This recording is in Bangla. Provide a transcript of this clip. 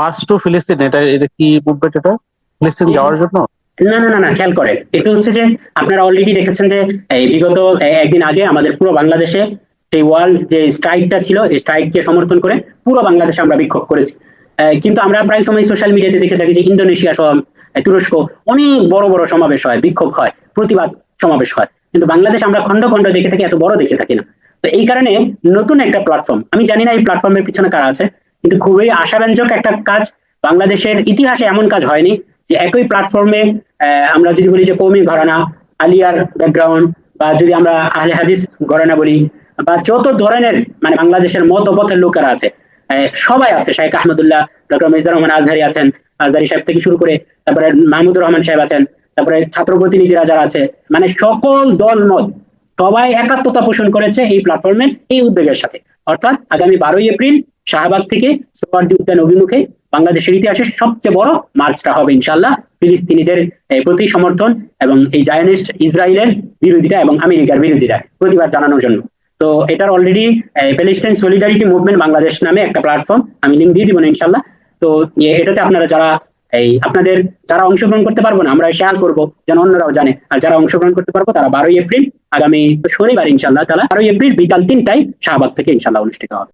মার্চ টু ফিলিস্তিন এটা এটা কি মুভমেন্ট এটা? ফিলিস্তিন যাওয়ার জন্য? না না না না খেয়াল করেন এটা হচ্ছে যে আপনারা অলরেডি দেখেছেন যে এই বিগত একদিন আগে আমাদের পুরো বাংলাদেশে সেই ওয়ার্ল্ড যে স্ট্রাইকটা ছিল এই স্ট্রাইককে সমর্থন করে পুরো বাংলাদেশে আমরা বিক্ষোভ করেছি। কিন্তু আমরা প্রায় সময় সোশ্যাল মিডিয়াতে দেখে থাকি যে ইন্দোনেশিয়া সহ তুরস্ক অনেক বড় বড় সমাবেশ হয় বিক্ষোভ হয় প্রতিবাদ সমাবেশ হয়। কিন্তু বাংলাদেশ আমরা খন্ড খন্ড দেখে থাকি এত বড় দেখে থাকি না। তো এই কারণে নতুন একটা প্ল্যাটফর্ম আমি জানি না এই প্ল্যাটফর্মের পিছনে কারা আছে কিন্তু খুবই আশাব্যঞ্জক একটা কাজ। বাংলাদেশের ইতিহাসে এমন কাজ হয়নি যে একই প্ল্যাটফর্মে আমরা যদি বলি যে কৌমি ঘরানা, আলিয়ার ব্যাকগ্রাউন্ড বা যদি আমরা আহলে হাদিস ঘরানা বলি, বা যত ধরনের মানে বাংলাদেশের মত ও লোকেরা আছে সবাই আছে। শাহেখ আহমদুল্লাহ, ডক্টর মিজানুর রহমান আজহারি আছেন, আজহারি সাহেব থেকে শুরু করে, তারপরে মাহমুদুর রহমান সাহেব আছেন, তারপরে ছাত্র প্রতিনিধিরা যারা আছে মানে সকল দল, মত, সবাই একাত্মতা পোষণ করেছে এই প্ল্যাটফর্মের এই উদ্যোগের সাথে। অর্থাৎ আগামী বারোই এপ্রিল শাহবাগ থেকে সোয়ার্দি উদ্যান অভিমুখে বাংলাদেশের ইতিহাসের সবচেয়ে বড় মার্চটা হবে ইনশাল্লাহ ফিলিস্তিনিদের প্রতি সমর্থন এবং এই জায়নিস্ট ইসরায়েলের বিরোধিতা এবং আমেরিকার বিরোধিতা প্রতিবাদ জানানোর জন্য। তো এটার already Palestine solidarity movement Bangladesh নামে একটা প্ল্যাটফর্ম আমি লিঙ্ক দিয়ে দিব না ইনশাল্লাহ তো এটাতে আপনারা যারা, এই, আপনাদের যারা অংশগ্রহণ করতে পারব না, আমরা শেয়ার করব, যেন অন্যরাও জানে। আর যারা অংশগ্রহণ করতে পারব, তারা বারোই এপ্রিল আগামী শনিবার ইনশাল্লাহ তারা বারোই এপ্রিল বিকাল তিনটায় শাহবাগ থেকে ইনশাল্লাহ অনুষ্ঠিত হবে।